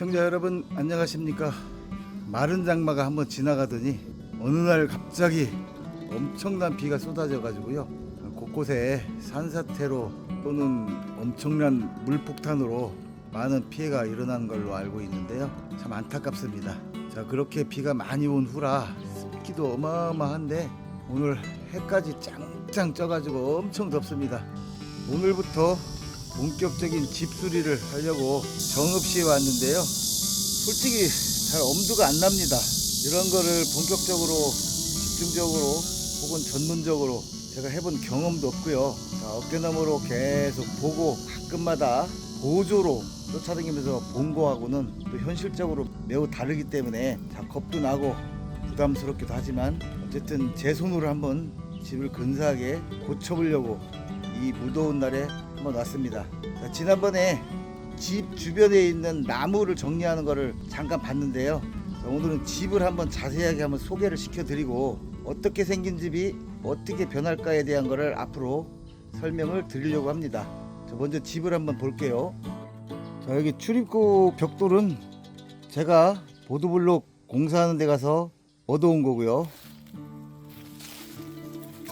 시청자 여러분 안녕하십니까? 마른 장마가 한번 지나가더니 어느 날 갑자기 엄청난 비가 쏟아져 가지고요. 곳곳에 산사태로 또는 엄청난 물폭탄으로 많은 피해가 일어난 걸로 알고 있는데요. 참 안타깝습니다. 자 그렇게 비가 많이 온 후라 습기도 어마어마한데 오늘 해까지 짱짱 쪄가지고 엄청 덥습니다. 오늘부터 본격적인 집수리를 하려고 정읍시에 왔는데요. 솔직히 잘 엄두가 안 납니다. 이런 거를 본격적으로 집중적으로 혹은 전문적으로 제가 해본 경험도 없고요. 자, 어깨너머로 계속 보고 가끔마다 보조로 쫓아다니면서 본 거하고는 또 현실적으로 매우 다르기 때문에 자, 겁도 나고 부담스럽기도 하지만 어쨌든 제 손으로 한번 집을 근사하게 고쳐보려고 이 무더운 날에 한번 왔습니다. 자, 지난번에 집 주변에 있는 나무를 정리하는 거를 잠깐 봤는데요. 자, 오늘은 집을 한번 자세하게 한번 소개를 시켜드리고 어떻게 생긴 집이 어떻게 변할까에 대한 거를 앞으로 설명을 드리려고 합니다. 자, 먼저 집을 한번 볼게요. 자, 여기 출입구 벽돌은 제가 보도블록 공사하는 데 가서 얻어온 거고요.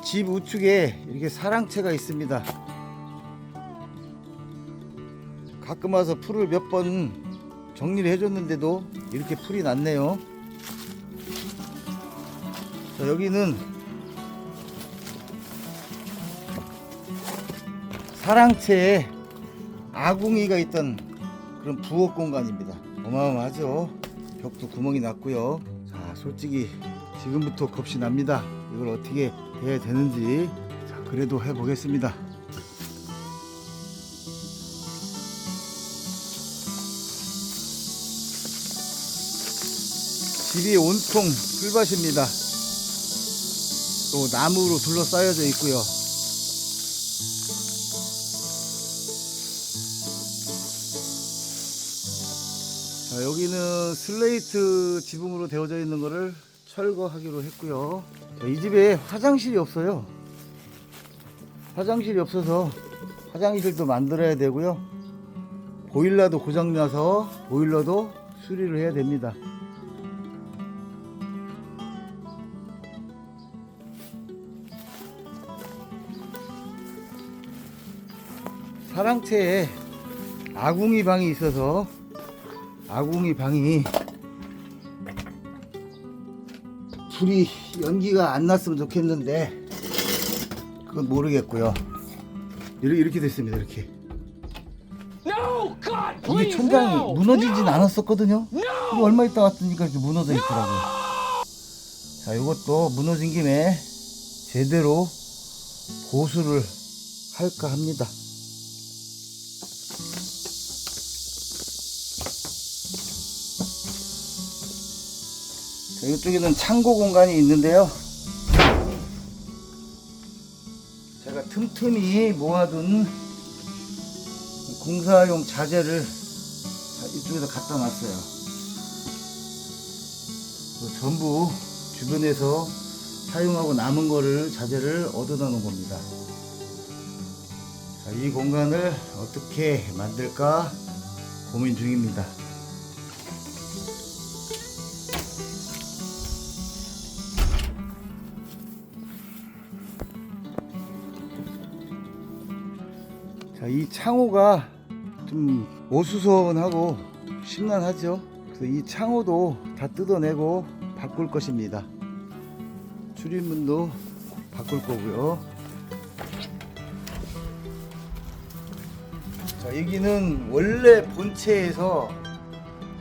집 우측에 이렇게 사랑채가 있습니다. 가끔 와서 풀을 몇 번 정리를 해줬는데도 이렇게 풀이 났네요. 자, 여기는 사랑채에 아궁이가 있던 그런 부엌 공간입니다. 어마어마하죠. 벽도 구멍이 났고요. 자, 솔직히 지금부터 겁이 납니다. 이걸 어떻게 해야 되는지 자, 그래도 해보겠습니다. 집이 온통 풀밭입니다. 또 나무로 둘러싸여져 있고요. 자, 여기는 슬레이트 지붕으로 되어져 있는 거를 철거하기로 했고요. 자, 이 집에 화장실이 없어요. 화장실이 없어서 화장실도 만들어야 되고요. 보일러도 고장나서 보일러도 수리를 해야 됩니다. 사랑채에 아궁이 방이 있어서 아궁이 방이 불이 연기가 안 났으면 좋겠는데 그건 모르겠고요. 이렇게, 이렇게 됐습니다. 이렇게 이게 천장이 무너지진. 않았었거든요. 얼마 있다 왔으니까 이렇게 무너져 있더라고요. 자, 이것도 무너진 김에 제대로 보수를 할까 합니다. 이쪽에는 창고 공간이 있는데요. 제가 틈틈이 모아둔 공사용 자재를 자, 이쪽에다 갖다 놨어요. 그 전부 주변에서 사용하고 남은 거를 자재를 얻어다 놓은 겁니다. 자, 이 공간을 어떻게 만들까 고민 중입니다. 이 창호가 좀 어수선하고 심란하죠. 그래서 이 창호도 다 뜯어내고 바꿀 것입니다. 출입문도 바꿀 거고요. 자, 여기는 원래 본체에서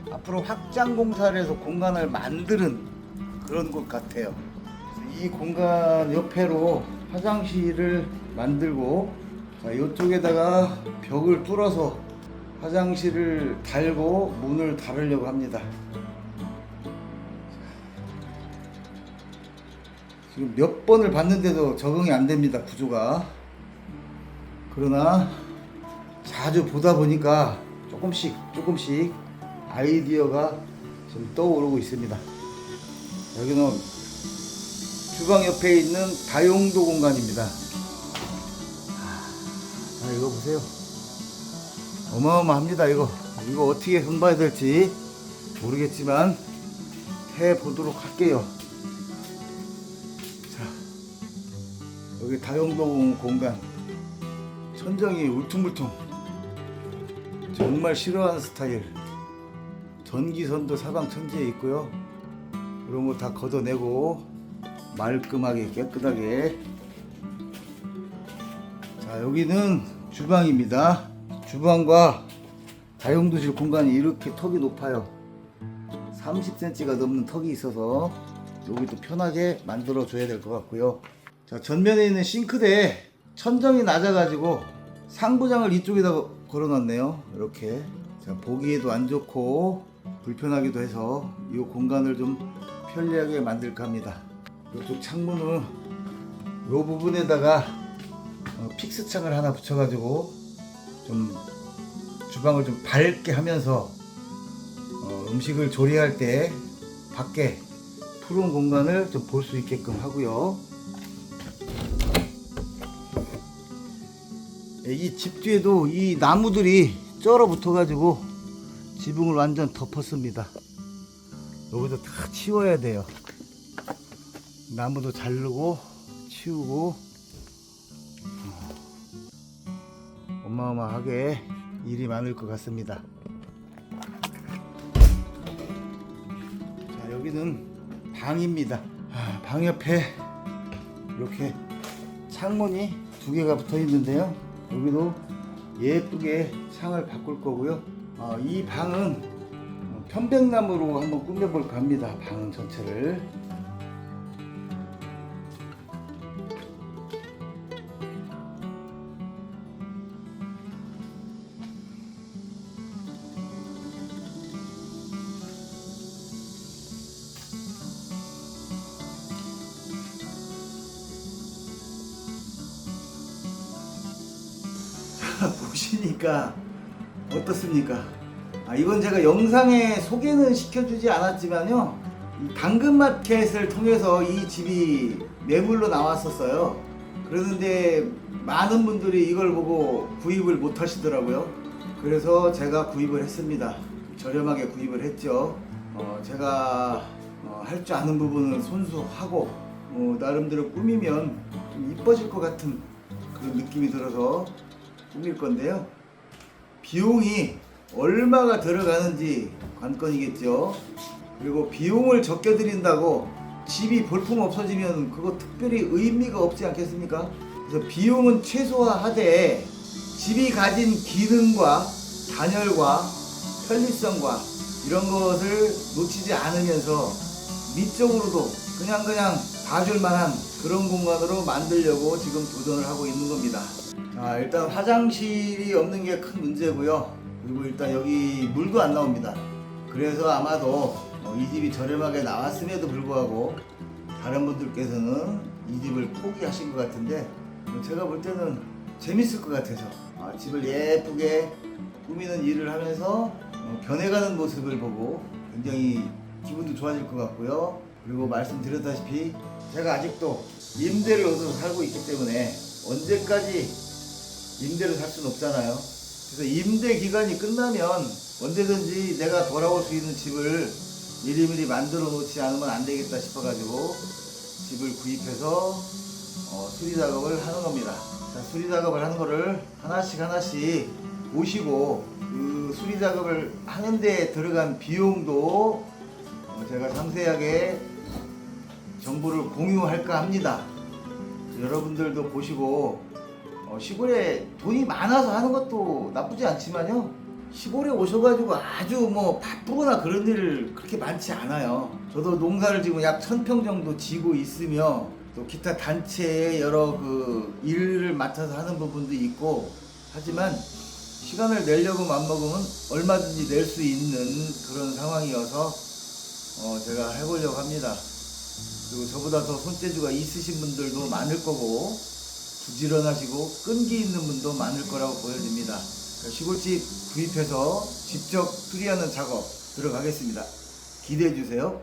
앞으로 확장 공사를 해서 공간을 만드는 그런 곳 같아요. 이 공간 옆에로 화장실을 만들고 자, 이쪽에다가 벽을 뚫어서 화장실을 달고 문을 달으려고 합니다. 지금 몇 번을 봤는데도 적응이 안 됩니다, 구조가. 그러나 자주 보다 보니까 조금씩 조금씩 아이디어가 좀 떠오르고 있습니다. 여기는 주방 옆에 있는 다용도 공간입니다. 보세요. 어마어마합니다, 이거. 이거 어떻게 손봐야 될지 모르겠지만 해 보도록 할게요. 자, 여기 다용도 공간 천정이 울퉁불퉁 정말 싫어하는 스타일 전기선도 사방천지에 있고요. 그런 거 다 걷어내고 말끔하게 깨끗하게 자 여기는 주방입니다. 주방과 다용도실 공간이 이렇게 턱이 높아요. 30cm가 넘는 턱이 있어서 여기도 편하게 만들어 줘야 될 것 같고요. 자 전면에 있는 싱크대 천정이 낮아가지고 상부장을 이쪽에다 걸어놨네요. 이렇게 자 보기에도 안 좋고 불편하기도 해서 이 공간을 좀 편리하게 만들까 합니다. 이쪽 창문은 이 부분에다가 어, 픽스 창을 하나 붙여가지고 좀 주방을 좀 밝게 하면서 어, 음식을 조리할 때 밖에 푸른 공간을 좀 볼 수 있게끔 하고요. 예, 이집 뒤에도 이 나무들이 쩔어 붙어가지고 지붕을 완전 덮었습니다. 여기도 다 치워야 돼요. 나무도 자르고 치우고 어, 어마어마하게 일이 많을 것 같습니다. 자 여기는 방입니다. 아, 방 옆에 이렇게 창문이 두 개가 붙어 있는데요. 여기도 예쁘게 창을 바꿀 거고요. 아, 이 방은 어, 편백나무로 한번 꾸며볼까 합니다. 방 전체를. 보시니까 어떻습니까? 아, 이건 제가 영상에 소개는 시켜주지 않았지만요. 이 당근마켓을 통해서 이 집이 매물로 나왔었어요. 그러는데 많은 분들이 이걸 보고 구입을 못 하시더라고요. 그래서 제가 구입을 했습니다. 저렴하게 구입을 했죠. 어, 제가 할줄 아는 부분은 손수하고 어, 나름대로 꾸미면 좀 이뻐질 것 같은 그런 느낌이 들어서 꾸밀 건데요. 비용이 얼마가 들어가는지 관건이겠죠. 그리고 비용을 적게 드린다고 집이 볼품 없어지면 그거 특별히 의미가 없지 않겠습니까? 그래서 비용은 최소화하되 집이 가진 기능과 단열과 편리성과 이런 것을 놓치지 않으면서 미적으로도 그냥 그냥 봐줄 만한 그런 공간으로 만들려고 지금 도전을 하고 있는 겁니다. 자, 일단 화장실이 없는 게 큰 문제고요. 그리고 일단 여기 물도 안 나옵니다. 그래서 아마도 어, 이 집이 저렴하게 나왔음에도 불구하고 다른 분들께서는 이 집을 포기하신 것 같은데 제가 볼 때는 재밌을 것 같아서 아, 집을 예쁘게 꾸미는 일을 하면서 어, 변해가는 모습을 보고 굉장히 기분도 좋아질 것 같고요. 그리고 말씀드렸다시피 제가 아직도 임대를 얻어서 살고 있기 때문에 언제까지 임대를 살 수는 없잖아요. 그래서 임대 기간이 끝나면 언제든지 내가 돌아올 수 있는 집을 미리미리 만들어 놓지 않으면 안 되겠다 싶어가지고 집을 구입해서 어, 수리 작업을 하는 겁니다. 자, 수리 작업을 하는 거를 하나씩 하나씩 보시고 그 수리 작업을 하는데 들어간 비용도 어, 제가 상세하게 정보를 공유할까 합니다. 여러분들도 보시고 어, 시골에 돈이 많아서 하는 것도 나쁘지 않지만요. 시골에 오셔가지고 아주 뭐 바쁘거나 그런 일 그렇게 많지 않아요. 저도 농사를 지금 약 1000평 정도 지고 있으며 또 기타 단체의 여러 그 일을 맡아서 하는 부분도 있고 하지만 시간을 내려고 맘먹으면 얼마든지 낼 수 있는 그런 상황이어서 어, 제가 해보려고 합니다. 그리고 저보다 더 손재주가 있으신 분들도 많을 거고 부지런하시고 끈기 있는 분도 많을 거라고 보여집니다. 시골집 구입해서 직접 수리하는 작업 들어가겠습니다. 기대해 주세요.